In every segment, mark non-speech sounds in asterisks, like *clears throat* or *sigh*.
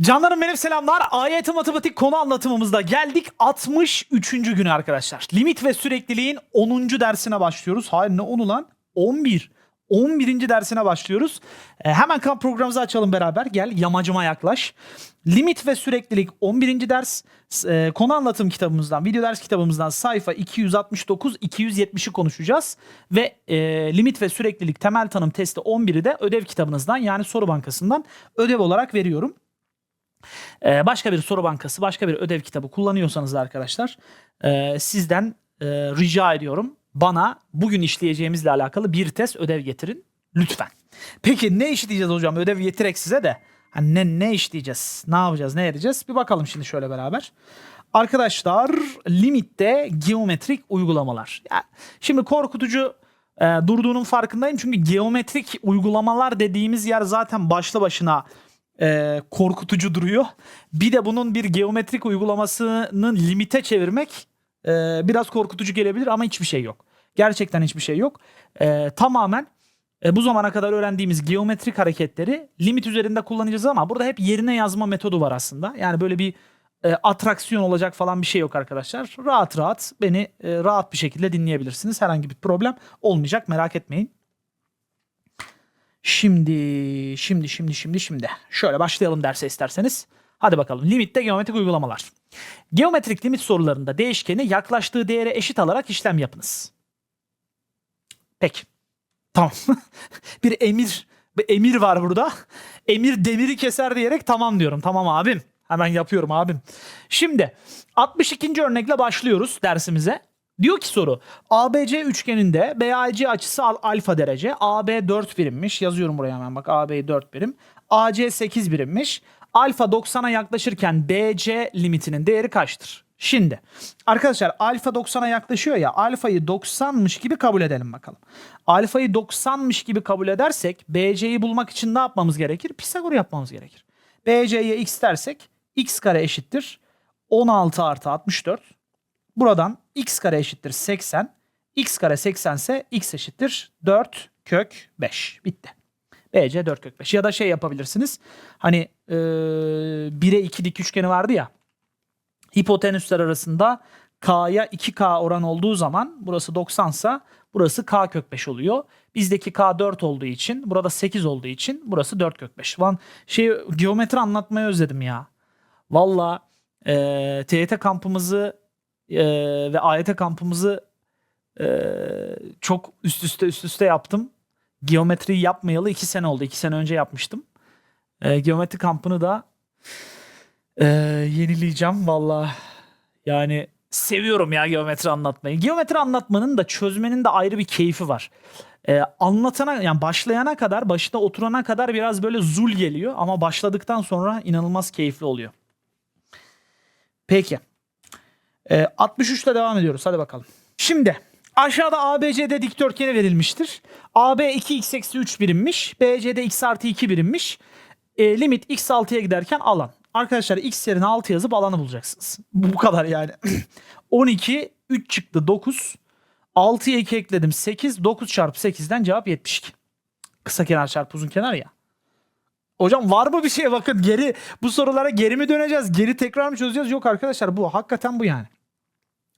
Canlarım benim selamlar. AYT matematik konu anlatımımızda geldik 63. güne arkadaşlar. Limit ve sürekliliğin 10. dersine başlıyoruz. Hayır ne 10'u lan? 11. 11. dersine başlıyoruz. Ee, hemen kamp programımızı açalım beraber. Gel yamacıma yaklaş. Limit ve süreklilik 11. ders. Ee, konu anlatım kitabımızdan, video ders kitabımızdan sayfa 269-270'i konuşacağız. Ve e, limit ve süreklilik temel tanım testi 11'i de ödev kitabınızdan yani soru bankasından ödev olarak veriyorum. Ee, başka bir soru bankası, başka bir ödev kitabı kullanıyorsanız da arkadaşlar e, sizden e, rica ediyorum. Bana bugün işleyeceğimizle alakalı bir test ödev getirin lütfen. Peki ne işleyeceğiz hocam? Ödev getirek size de. Hani ne, ne işleyeceğiz? Ne yapacağız? Ne edeceğiz? Bir bakalım şimdi şöyle beraber. Arkadaşlar limitte geometrik uygulamalar. Şimdi korkutucu e, durduğunun farkındayım. Çünkü geometrik uygulamalar dediğimiz yer zaten başlı başına e, korkutucu duruyor. Bir de bunun bir geometrik uygulamasının limite çevirmek e, biraz korkutucu gelebilir ama hiçbir şey yok. Gerçekten hiçbir şey yok. E, tamamen e, bu zamana kadar öğrendiğimiz geometrik hareketleri limit üzerinde kullanacağız ama burada hep yerine yazma metodu var aslında. Yani böyle bir e, atraksiyon olacak falan bir şey yok arkadaşlar. Rahat rahat beni e, rahat bir şekilde dinleyebilirsiniz. Herhangi bir problem olmayacak merak etmeyin. Şimdi, şimdi, şimdi, şimdi, şimdi. Şöyle başlayalım derse isterseniz. Hadi bakalım. Limitte geometrik uygulamalar. Geometrik limit sorularında değişkeni yaklaştığı değere eşit alarak işlem yapınız. Peki. Tamam. *laughs* bir emir, bir emir var burada. Emir demiri keser diyerek tamam diyorum. Tamam abim. Hemen yapıyorum abim. Şimdi 62. örnekle başlıyoruz dersimize. Diyor ki soru ABC üçgeninde BAC açısı al- alfa derece AB 4 birimmiş yazıyorum buraya hemen bak AB 4 birim AC 8 birimmiş alfa 90'a yaklaşırken BC limitinin değeri kaçtır? Şimdi arkadaşlar alfa 90'a yaklaşıyor ya alfayı 90'mış gibi kabul edelim bakalım. Alfayı 90'mış gibi kabul edersek BC'yi bulmak için ne yapmamız gerekir? Pisagor yapmamız gerekir. BC'ye x dersek x kare eşittir 16 artı 64 Buradan x kare eşittir 80. x kare 80 ise x eşittir 4 kök 5. Bitti. BC 4 kök 5. Ya da şey yapabilirsiniz. Hani e, 1'e 2 dik üçgeni vardı ya. Hipotenüsler arasında K'ya 2K oran olduğu zaman burası 90 ise burası K kök 5 oluyor. Bizdeki K 4 olduğu için burada 8 olduğu için burası 4 kök 5. Lan şey geometri anlatmayı özledim ya. Valla e, TYT kampımızı e, ve AYT kampımızı e, çok üst üste üst üste yaptım. Geometriyi yapmayalı iki sene oldu. İki sene önce yapmıştım. E, geometri kampını da e, yenileyeceğim valla. Yani seviyorum ya geometri anlatmayı. Geometri anlatmanın da çözmenin de ayrı bir keyfi var. E, anlatana yani başlayana kadar başta oturana kadar biraz böyle zul geliyor ama başladıktan sonra inanılmaz keyifli oluyor. Peki. Ee, 63 ile devam ediyoruz. Hadi bakalım. Şimdi aşağıda ABCD dikdörtgeni verilmiştir. AB 2x eksi 3 birimmiş. BCD x artı 2 birimmiş. Ee, limit x 6'ya giderken alan. Arkadaşlar x yerine 6 yazıp alanı bulacaksınız. Bu bu kadar yani. *clears throat* 12, 3 çıktı 9. 6'ya 2 ekledim 8. 9 çarpı 8'den cevap 72. Kısa kenar çarpı uzun kenar ya. Hocam var mı bir şey bakın geri bu sorulara geri mi döneceğiz? Geri tekrar mı çözeceğiz? Yok arkadaşlar bu hakikaten bu yani.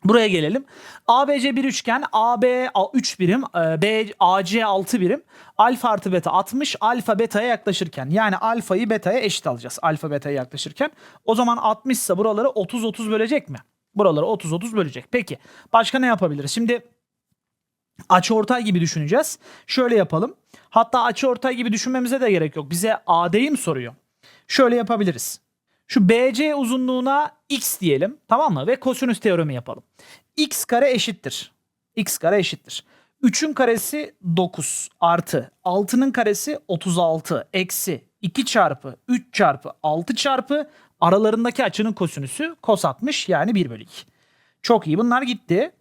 Buraya gelelim. ABC bir üçgen, AB 3 birim, e, B, AC 6 birim. Alfa artı beta 60, alfa beta'ya yaklaşırken. Yani alfayı beta'ya eşit alacağız. Alfa beta'ya yaklaşırken. O zaman 60 ise buraları 30-30 bölecek mi? Buraları 30-30 bölecek. Peki başka ne yapabiliriz? Şimdi açıortay gibi düşüneceğiz. Şöyle yapalım. Hatta açıortay gibi düşünmemize de gerek yok. Bize AD'yi mi soruyor? Şöyle yapabiliriz. Şu BC uzunluğuna x diyelim tamam mı? Ve kosinüs teoremi yapalım. x kare eşittir. x kare eşittir. 3'ün karesi 9 artı 6'nın karesi 36 eksi 2 çarpı 3 çarpı 6 çarpı aralarındaki açının kosinüsü kos 60 yani 1 bölü 2. Çok iyi bunlar gitti.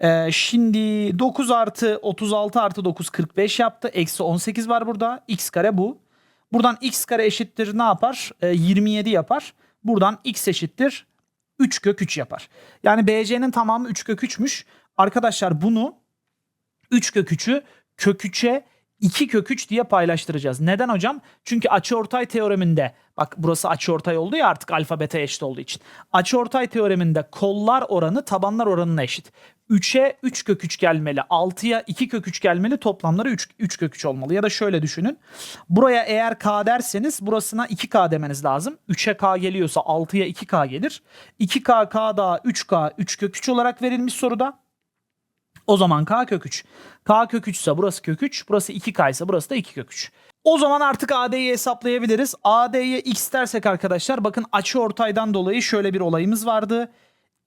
Ee, şimdi 9 artı 36 artı 9 45 yaptı. Eksi 18 var burada. X kare bu. Buradan x kare eşittir ne yapar? Ee, 27 yapar. Buradan x eşittir 3 kök 3 yapar. Yani BC'nin tamamı 3 kök 3'müş. Arkadaşlar bunu 3 kök 3'ü kök 3'e 2 kök 3 diye paylaştıracağız. Neden hocam? Çünkü açıortay teoreminde bak burası açıortay oldu ya artık alfa beta eşit olduğu için. Açıortay teoreminde kollar oranı tabanlar oranına eşit. 3'e 3 kök 3 gelmeli. 6'ya 2 kök 3 gelmeli. Toplamları 3, 3 kök 3 olmalı. Ya da şöyle düşünün. Buraya eğer k derseniz burasına 2k demeniz lazım. 3'e k geliyorsa 6'ya 2k gelir. 2k k daha 3k 3 kök 3 olarak verilmiş soruda. O zaman k kök 3. K kök 3 ise burası kök 3. Burası 2k ise burası da 2 kök 3. O zaman artık AD'yi hesaplayabiliriz. AD'ye x dersek arkadaşlar bakın açı ortaydan dolayı şöyle bir olayımız vardı.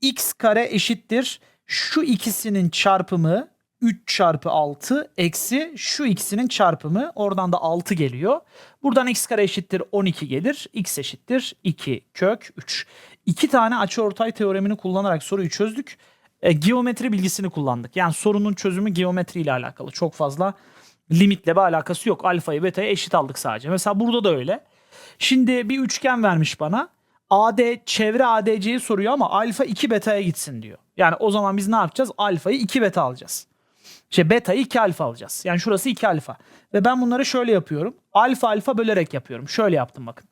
x kare eşittir. Şu ikisinin çarpımı 3 çarpı 6 eksi şu ikisinin çarpımı oradan da 6 geliyor. Buradan x kare eşittir 12 gelir. x eşittir 2 kök 3. İki tane açıortay teoremini kullanarak soruyu çözdük. E, geometri bilgisini kullandık. Yani sorunun çözümü geometri ile alakalı. Çok fazla limitle bir alakası yok. Alfayı beta'ya eşit aldık sadece. Mesela burada da öyle. Şimdi bir üçgen vermiş bana. AD çevre ADC'yi soruyor ama alfa 2 beta'ya gitsin diyor. Yani o zaman biz ne yapacağız? Alfayı 2 beta alacağız. Şey beta'yı 2 alfa alacağız. Yani şurası 2 alfa. Ve ben bunları şöyle yapıyorum. Alfa alfa bölerek yapıyorum. Şöyle yaptım bakın.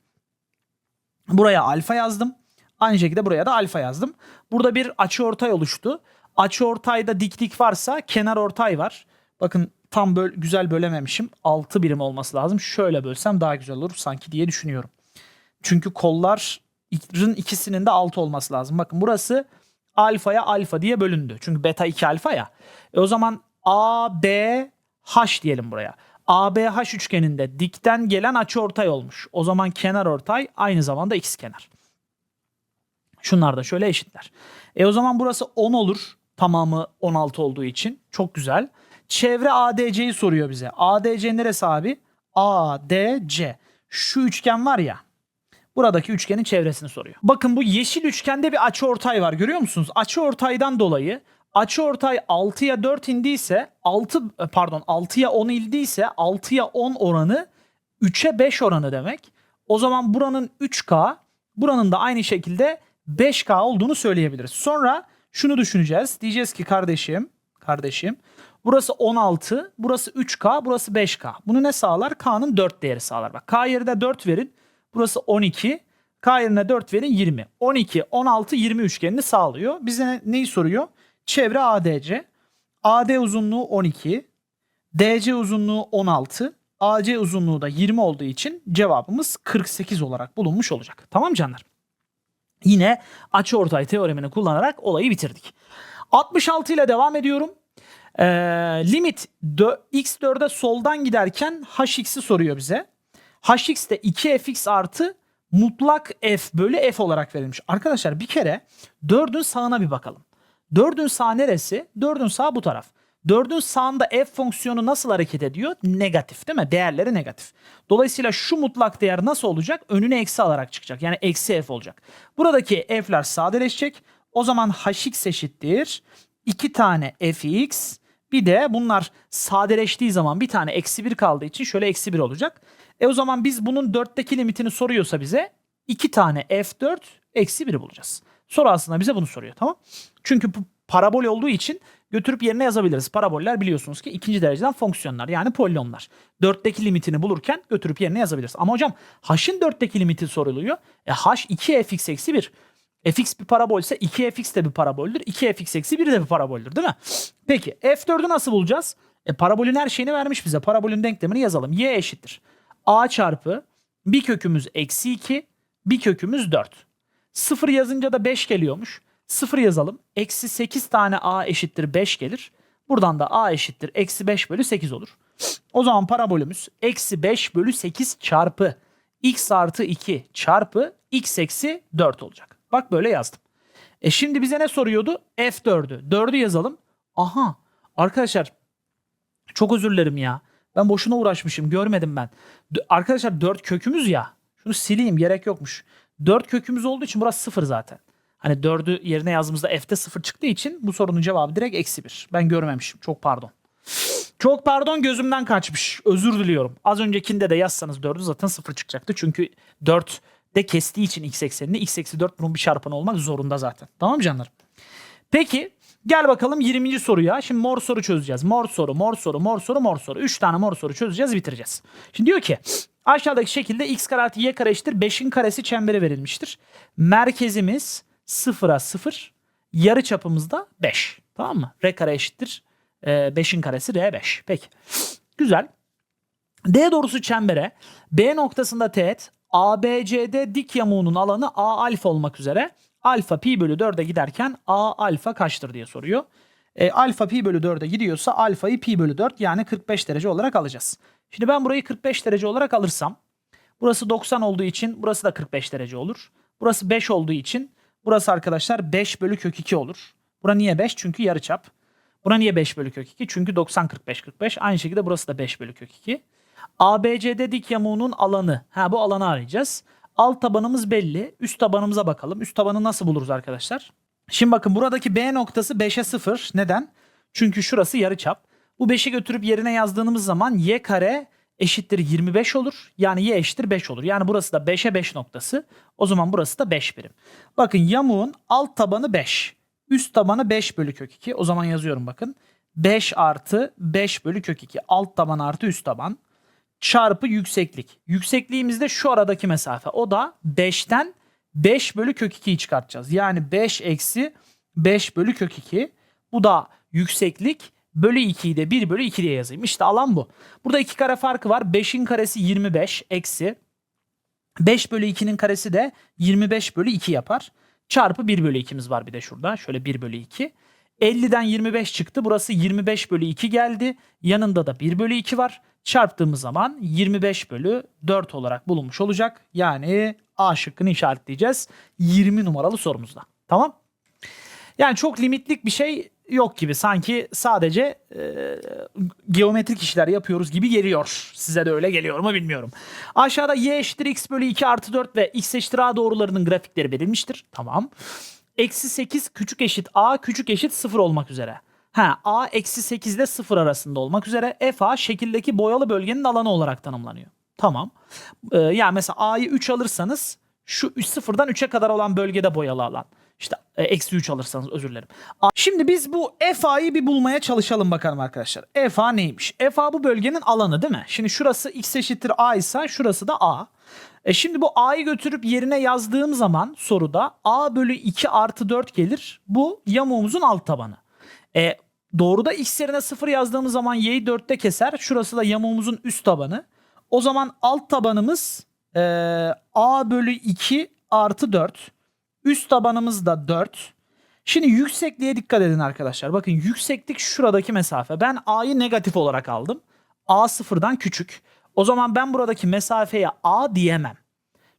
Buraya alfa yazdım. Aynı şekilde buraya da alfa yazdım. Burada bir açıortay oluştu. Açıortayda diklik varsa kenar ortay var. Bakın tam böl güzel bölememişim. 6 birim olması lazım. Şöyle bölsem daha güzel olur sanki diye düşünüyorum. Çünkü kolların ikisinin de 6 olması lazım. Bakın burası alfaya alfa diye bölündü. Çünkü beta 2 alfa ya. E o zaman A, B, H diyelim buraya. ABH üçgeninde dikten gelen açıortay olmuş. O zaman kenar ortay aynı zamanda x kenar. Şunlar da şöyle eşitler. E o zaman burası 10 olur. Tamamı 16 olduğu için. Çok güzel. Çevre ADC'yi soruyor bize. ADC neresi abi? ADC. Şu üçgen var ya. Buradaki üçgenin çevresini soruyor. Bakın bu yeşil üçgende bir açıortay var. Görüyor musunuz? Açıortaydan dolayı açıortay 6'ya 4 indiyse 6 pardon 6'ya 10 indiyse 6'ya 10 oranı 3'e 5 oranı demek. O zaman buranın 3K, buranın da aynı şekilde 5K olduğunu söyleyebiliriz. Sonra şunu düşüneceğiz. Diyeceğiz ki kardeşim, kardeşim burası 16, burası 3K, burası 5K. Bunu ne sağlar? K'nın 4 değeri sağlar. Bak K yerine 4 verin. Burası 12. K yerine 4 verin 20. 12, 16, 20 üçgenini sağlıyor. Bize ne- neyi soruyor? Çevre ADC. AD uzunluğu 12. DC uzunluğu 16. AC uzunluğu da 20 olduğu için cevabımız 48 olarak bulunmuş olacak. Tamam canlar? Yine açıortay teoremini kullanarak olayı bitirdik. 66 ile devam ediyorum. Ee, limit dö- x4'e soldan giderken hx'i soruyor bize. hx de 2fx artı mutlak f bölü f olarak verilmiş. Arkadaşlar bir kere 4'ün sağına bir bakalım. 4'ün sağ neresi? 4'ün sağ bu taraf. 4'ün sağında f fonksiyonu nasıl hareket ediyor? Negatif değil mi? Değerleri negatif. Dolayısıyla şu mutlak değer nasıl olacak? Önüne eksi alarak çıkacak. Yani eksi f olacak. Buradaki f'ler sadeleşecek. O zaman hx eşittir. 2 tane fx bir de bunlar sadeleştiği zaman bir tane eksi 1 kaldığı için şöyle eksi 1 olacak. E o zaman biz bunun 4'teki limitini soruyorsa bize 2 tane f4 eksi 1'i bulacağız. Soru aslında bize bunu soruyor tamam. Çünkü bu parabol olduğu için götürüp yerine yazabiliriz. Paraboller biliyorsunuz ki ikinci dereceden fonksiyonlar yani polinomlar. 4'teki limitini bulurken götürüp yerine yazabiliriz. Ama hocam h'ın 4'teki limiti soruluyor. E h 2fx eksi 1. fx bir parabol ise 2fx de bir paraboldür. 2fx eksi 1 de bir paraboldür değil mi? Peki f4'ü nasıl bulacağız? E, parabolün her şeyini vermiş bize. Parabolün denklemini yazalım. y eşittir. a çarpı bir kökümüz eksi 2 bir kökümüz 4. 0 yazınca da 5 geliyormuş. 0 yazalım. Eksi 8 tane a eşittir 5 gelir. Buradan da a eşittir eksi 5 bölü 8 olur. O zaman parabolümüz eksi 5 bölü 8 çarpı x artı 2 çarpı x eksi 4 olacak. Bak böyle yazdım. E şimdi bize ne soruyordu? F4'ü. 4'ü yazalım. Aha arkadaşlar çok özür dilerim ya. Ben boşuna uğraşmışım görmedim ben. D- arkadaşlar 4 kökümüz ya. Şunu sileyim gerek yokmuş. 4 kökümüz olduğu için burası 0 zaten. Hani 4'ü yerine yazdığımızda f'te 0 çıktığı için bu sorunun cevabı direkt eksi 1. Ben görmemişim. Çok pardon. Çok pardon gözümden kaçmış. Özür diliyorum. Az öncekinde de yazsanız 4'ü zaten 0 çıkacaktı. Çünkü 4 de kestiği için x eksenini x eksi 4 bunun bir çarpanı olmak zorunda zaten. Tamam mı canlarım? Peki Gel bakalım 20. soruya. Şimdi mor soru çözeceğiz. Mor soru, mor soru, mor soru, mor soru. 3 tane mor soru çözeceğiz, bitireceğiz. Şimdi diyor ki aşağıdaki şekilde x kare artı y kare eşittir 5'in karesi çemberi verilmiştir. Merkezimiz 0'a 0, yarı çapımız da 5. Tamam mı? R kare eşittir 5'in karesi R5. Peki. Güzel. D doğrusu çembere B noktasında teğet ABCD dik yamuğunun alanı A alfa olmak üzere alfa pi bölü 4'e giderken A alfa kaçtır diye soruyor. E, alfa pi bölü 4'e gidiyorsa alfayı pi bölü 4 yani 45 derece olarak alacağız. Şimdi ben burayı 45 derece olarak alırsam burası 90 olduğu için burası da 45 derece olur. Burası 5 olduğu için burası arkadaşlar 5 bölü kök 2 olur. Bura niye 5? Çünkü yarıçap. Bura niye 5 bölü kök 2? Çünkü 90 45 45. Aynı şekilde burası da 5 bölü kök 2. ABCD dik yamuğunun alanı. Ha bu alanı arayacağız. Alt tabanımız belli. Üst tabanımıza bakalım. Üst tabanı nasıl buluruz arkadaşlar? Şimdi bakın buradaki B noktası 5'e 0. Neden? Çünkü şurası yarıçap. Bu 5'i götürüp yerine yazdığımız zaman y kare eşittir 25 olur. Yani y eşittir 5 olur. Yani burası da 5'e 5 noktası. O zaman burası da 5 birim. Bakın yamuğun alt tabanı 5. Üst tabanı 5 bölü kök 2. O zaman yazıyorum bakın. 5 artı 5 bölü kök 2. Alt taban artı üst taban çarpı yükseklik. Yüksekliğimiz de şu aradaki mesafe. O da 5'ten 5 bölü kök 2'yi çıkartacağız. Yani 5 eksi 5 bölü kök 2. Bu da yükseklik bölü 2'yi de 1 bölü 2 diye yazayım. İşte alan bu. Burada 2 kare farkı var. 5'in karesi 25 eksi 5 bölü 2'nin karesi de 25 bölü 2 yapar. Çarpı 1 bölü 2'miz var bir de şurada. Şöyle 1 bölü 2. 50'den 25 çıktı. Burası 25 bölü 2 geldi. Yanında da 1 bölü 2 var. Çarptığımız zaman 25 bölü 4 olarak bulunmuş olacak. Yani A şıkkını işaretleyeceğiz 20 numaralı sorumuzda. Tamam. Yani çok limitlik bir şey yok gibi. Sanki sadece e, geometrik işler yapıyoruz gibi geliyor. Size de öyle geliyor mu bilmiyorum. Aşağıda y eşittir x bölü 2 artı 4 ve x eşittir a doğrularının grafikleri verilmiştir. Tamam. Eksi 8 küçük eşit a küçük eşit 0 olmak üzere. Ha, a eksi 8 ile 0 arasında olmak üzere f a şekildeki boyalı bölgenin alanı olarak tanımlanıyor. Tamam. Ee, yani mesela a'yı 3 alırsanız şu 3 sıfırdan 3'e kadar olan bölgede boyalı alan. İşte e, eksi 3 alırsanız özür dilerim. Şimdi biz bu FA'yı bir bulmaya çalışalım bakalım arkadaşlar. FA neymiş? FA bu bölgenin alanı değil mi? Şimdi şurası x eşittir a ise şurası da a. E şimdi bu a'yı götürüp yerine yazdığım zaman soruda a bölü 2 artı 4 gelir. Bu yamuğumuzun alt tabanı. E, doğruda x yerine 0 yazdığımız zaman y'yi 4'te keser. Şurası da yamuğumuzun üst tabanı. O zaman alt tabanımız e, a bölü 2 artı 4. Üst tabanımız da 4. Şimdi yüksekliğe dikkat edin arkadaşlar. Bakın yükseklik şuradaki mesafe. Ben a'yı negatif olarak aldım. a sıfırdan küçük. O zaman ben buradaki mesafeye a diyemem.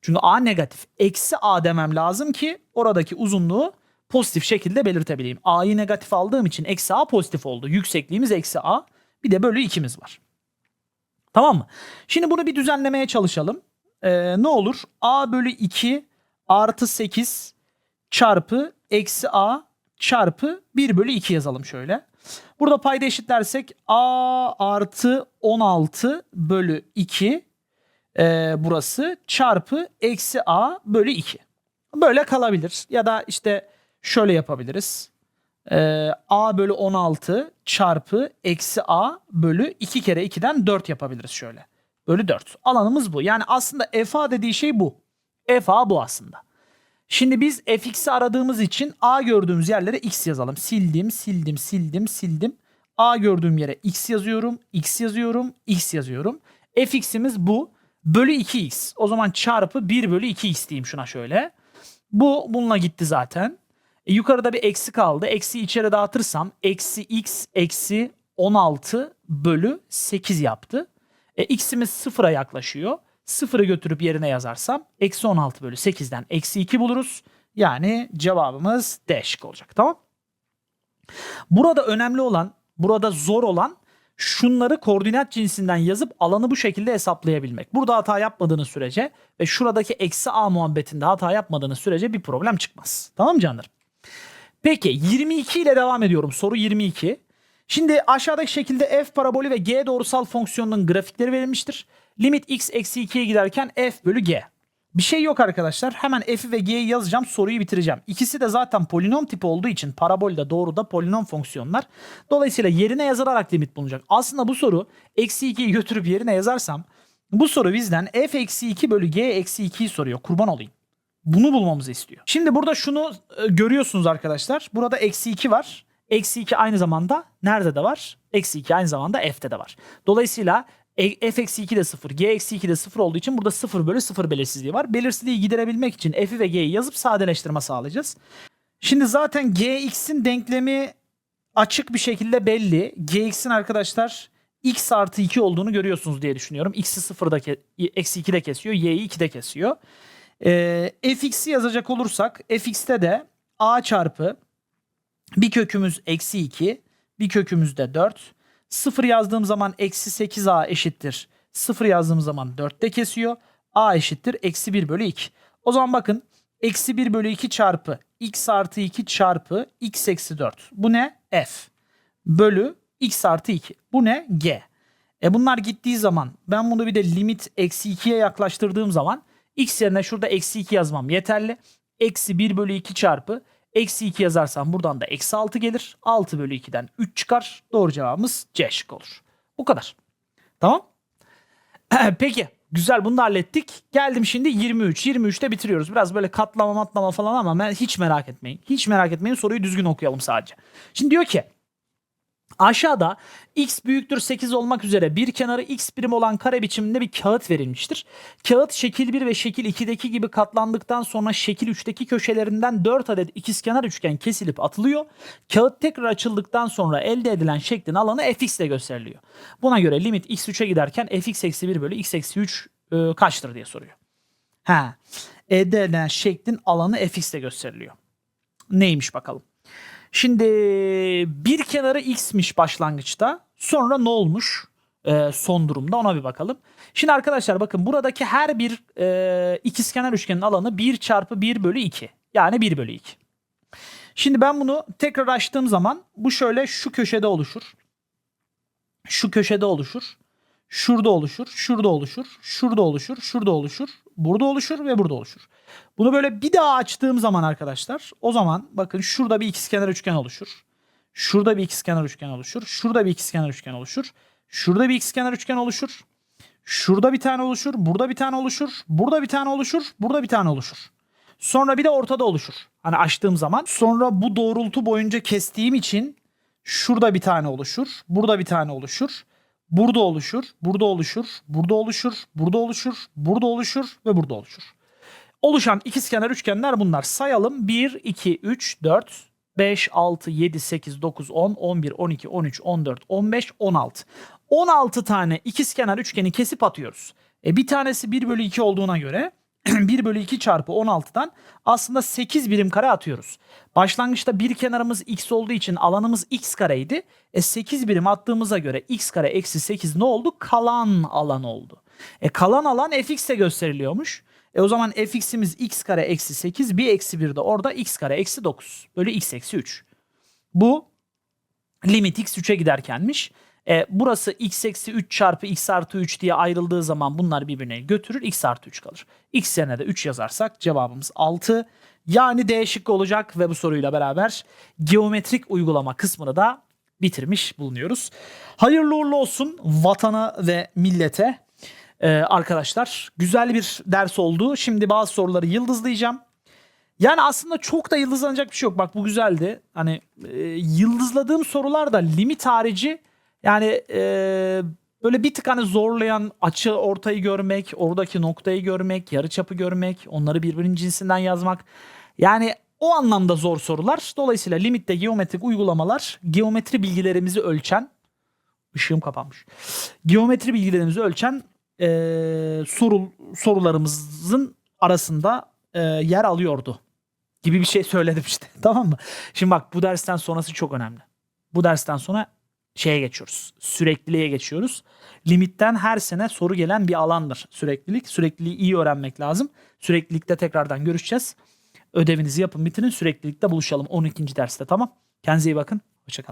Çünkü a negatif. Eksi a demem lazım ki oradaki uzunluğu pozitif şekilde belirtebileyim. A'yı negatif aldığım için eksi a pozitif oldu. Yüksekliğimiz eksi a. Bir de bölü 2'miz var. Tamam mı? Şimdi bunu bir düzenlemeye çalışalım. Ee, ne olur? a bölü 2 artı 8 çarpı eksi a çarpı 1 bölü 2 yazalım şöyle. Burada payda eşitlersek a artı 16 bölü 2 e, burası çarpı eksi a bölü 2. Böyle kalabilir ya da işte şöyle yapabiliriz. Ee, a bölü 16 çarpı eksi a bölü 2 kere 2'den 4 yapabiliriz şöyle. Bölü 4. Alanımız bu. Yani aslında fa dediği şey bu. fa bu aslında. Şimdi biz fx'i aradığımız için a gördüğümüz yerlere x yazalım. Sildim, sildim, sildim, sildim. a gördüğüm yere x yazıyorum, x yazıyorum, x yazıyorum. fx'imiz bu. Bölü 2x. O zaman çarpı 1 bölü 2x diyeyim şuna şöyle. Bu bununla gitti zaten. E, yukarıda bir eksi kaldı. Eksi içeri dağıtırsam eksi x eksi 16 bölü 8 yaptı. E, x'imiz sıfıra yaklaşıyor. Sıfırı götürüp yerine yazarsam eksi 16 bölü 8'den eksi 2 buluruz. Yani cevabımız D şık olacak. Tamam. Burada önemli olan, burada zor olan şunları koordinat cinsinden yazıp alanı bu şekilde hesaplayabilmek. Burada hata yapmadığınız sürece ve şuradaki eksi a muhabbetinde hata yapmadığınız sürece bir problem çıkmaz. Tamam mı canlarım? Peki 22 ile devam ediyorum. Soru 22. Şimdi aşağıdaki şekilde f parabolü ve g doğrusal fonksiyonunun grafikleri verilmiştir. Limit x eksi 2'ye giderken f bölü g. Bir şey yok arkadaşlar. Hemen f'i ve g'yi yazacağım. Soruyu bitireceğim. İkisi de zaten polinom tipi olduğu için parabolde doğruda polinom fonksiyonlar. Dolayısıyla yerine yazılarak limit bulunacak. Aslında bu soru eksi 2'yi götürüp yerine yazarsam bu soru bizden f eksi 2 bölü g eksi 2'yi soruyor. Kurban olayım. Bunu bulmamızı istiyor. Şimdi burada şunu e, görüyorsunuz arkadaşlar. Burada eksi 2 var. Eksi 2 aynı zamanda nerede de var? Eksi 2 aynı zamanda f'te de var. Dolayısıyla e- f eksi 2 de 0, g eksi 2 de 0 olduğu için burada 0 bölü 0 belirsizliği var. Belirsizliği giderebilmek için f'i ve g'yi yazıp sadeleştirme sağlayacağız. Şimdi zaten gx'in denklemi açık bir şekilde belli. gx'in arkadaşlar x artı 2 olduğunu görüyorsunuz diye düşünüyorum. x'i 0'da ke- eksi 2'de kesiyor. y'yi 2'de kesiyor. Ee, fx'i yazacak olursak fx'te de a çarpı bir kökümüz eksi 2 bir kökümüz de 4. 0 yazdığım zaman eksi 8a eşittir. 0 yazdığım zaman 4'te kesiyor. a eşittir eksi 1 bölü 2. O zaman bakın eksi 1 bölü 2 çarpı x artı 2 çarpı x eksi 4. Bu ne? f. Bölü x artı 2. Bu ne? g. E bunlar gittiği zaman ben bunu bir de limit eksi 2'ye yaklaştırdığım zaman x yerine şurada eksi 2 yazmam yeterli. Eksi 1 bölü 2 çarpı eksi 2 yazarsam buradan da eksi 6 gelir. 6 bölü 2'den 3 çıkar. Doğru cevabımız C şıkkı olur. Bu kadar. Tamam. *clears throat* Peki. Güzel bunu da hallettik. Geldim şimdi 23. 23'te bitiriyoruz. Biraz böyle katlama matlama falan ama hiç merak etmeyin. Hiç merak etmeyin soruyu düzgün okuyalım sadece. Şimdi diyor ki Aşağıda x büyüktür 8 olmak üzere bir kenarı x birim olan kare biçiminde bir kağıt verilmiştir. Kağıt şekil 1 ve şekil 2'deki gibi katlandıktan sonra şekil 3'teki köşelerinden 4 adet ikizkenar üçgen kesilip atılıyor. Kağıt tekrar açıldıktan sonra elde edilen şeklin alanı fx ile gösteriliyor. Buna göre limit x 3'e giderken fx eksi 1 bölü x eksi 3 e, kaçtır diye soruyor. Ha, elde edilen şeklin alanı fx ile gösteriliyor. Neymiş bakalım. Şimdi bir kenarı x'miş başlangıçta. Sonra ne olmuş e, son durumda ona bir bakalım. Şimdi arkadaşlar bakın buradaki her bir e, ikizkenar üçgenin alanı 1 çarpı 1 bölü 2. Yani 1 bölü 2. Şimdi ben bunu tekrar açtığım zaman bu şöyle şu köşede oluşur. Şu köşede oluşur. Şurada oluşur, şurada oluşur, şurada oluşur, şurada oluşur, burada oluşur ve burada oluşur. Bunu böyle bir daha açtığım zaman arkadaşlar o zaman bakın şurada bir ikizkenar üçgen oluşur. Şurada bir ikizkenar üçgen oluşur. Şurada bir ikizkenar üçgen oluşur. Şurada bir ikizkenar üçgen oluşur. Şurada bir tane oluşur. Burada bir tane oluşur. Burada bir tane oluşur. Burada bir tane oluşur. Sonra bir de ortada oluşur. Hani açtığım zaman. Sonra bu doğrultu boyunca kestiğim için şurada bir tane oluşur. Burada bir tane oluşur. Burada oluşur. Burada oluşur. Burada oluşur. Burada oluşur. Burada oluşur ve burada oluşur. Oluşan ikizkenar üçgenler bunlar. Sayalım. 1, 2, 3, 4, 5, 6, 7, 8, 9, 10, 11, 12, 13, 14, 15, 16. 16 tane ikizkenar üçgeni kesip atıyoruz. E bir tanesi 1 bölü 2 olduğuna göre *clears throat* 1 bölü 2 çarpı 16'dan aslında 8 birim kare atıyoruz. Başlangıçta bir kenarımız x olduğu için alanımız x kareydi. E 8 birim attığımıza göre x kare eksi 8 ne oldu? Kalan alan oldu. E kalan alan fx de gösteriliyormuş. E o zaman fx'imiz x kare eksi 8 bir eksi 1 de orada x kare eksi 9 bölü x eksi 3. Bu limit x 3'e giderkenmiş. E, burası x eksi 3 çarpı x artı 3 diye ayrıldığı zaman bunlar birbirine götürür. x artı 3 kalır. x yerine de 3 yazarsak cevabımız 6. Yani D şıkkı olacak ve bu soruyla beraber geometrik uygulama kısmını da bitirmiş bulunuyoruz. Hayırlı uğurlu olsun vatana ve millete. Ee, arkadaşlar güzel bir ders oldu. Şimdi bazı soruları yıldızlayacağım. Yani aslında çok da yıldızlanacak bir şey yok. Bak bu güzeldi. Hani e, yıldızladığım sorular da limit harici yani e, böyle bir tık hani zorlayan açı ortayı görmek, oradaki noktayı görmek, yarıçapı görmek, onları birbirinin cinsinden yazmak. Yani o anlamda zor sorular. Dolayısıyla limitte geometrik uygulamalar geometri bilgilerimizi ölçen ışığım kapanmış. Geometri bilgilerimizi ölçen e, soru, sorularımızın arasında e, yer alıyordu gibi bir şey söyledim işte. *laughs* Tamam mı? Şimdi bak bu dersten sonrası çok önemli. Bu dersten sonra şeye geçiyoruz. Sürekliliğe geçiyoruz. Limitten her sene soru gelen bir alandır süreklilik. Sürekliliği iyi öğrenmek lazım. Süreklilikte tekrardan görüşeceğiz. Ödevinizi yapın bitirin. Süreklilikte buluşalım 12. derste tamam. Kendinize iyi bakın. Hoşçakalın.